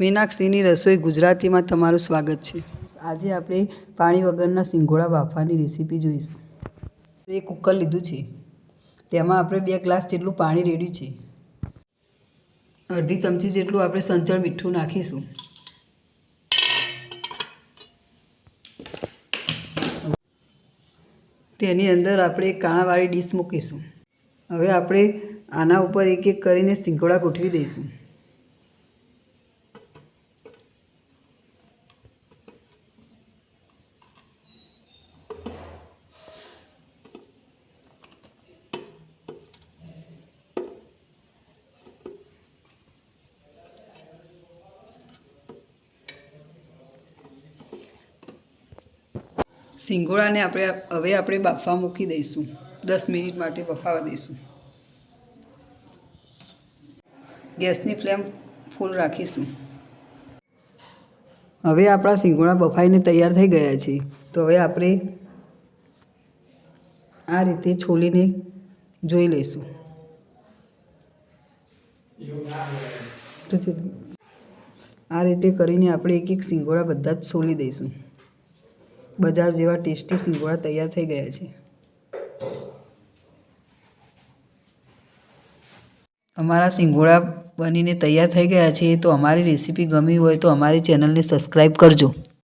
મીનાક્ષીની રસોઈ ગુજરાતીમાં તમારું સ્વાગત છે. આજે આપણે પાણી વગરના સિંગોડા બાફવાની રેસીપી જોઈશું. એક કુકર લીધું છે. તેમાં આપણે બે ગ્લાસ જેટલું પાણી રેડ્યું છે. અડધી ચમચી જેટલું આપણે સંચળ મીઠું નાખીશું. તેની અંદર આપણે એક કાણાવાળી ડીશ મૂકીશું. હવે આપણે આના ઉપર એક એક કરીને સિંગોડા ગોઠવી દઈશું. સિંગોડાને આપણે હવે આપણે બાફવા મૂકી દઈશું. દસ મિનિટ માટે બફાવા દઈશું. ગેસની ફ્લેમ ફૂલ રાખીશું. હવે આપણા સિંગોળા બફાઈને તૈયાર થઈ ગયા છે તો હવે આપણે આ રીતે છોલીને જોઈ લઈશું. આ રીતે કરીને આપણે એક એક સિંગોળા બધા જ છોલી દઈશું. બજાર જેવા ટેસ્ટી સિંગોડા તૈયાર થઈ ગયા છે. અમારા સિંગોડા બનીને તૈયાર થઈ ગયા છે, તો અમારી રેસીપી ગમી હોય તો અમારી ચેનલને સબસ્ક્રાઈબ કરજો.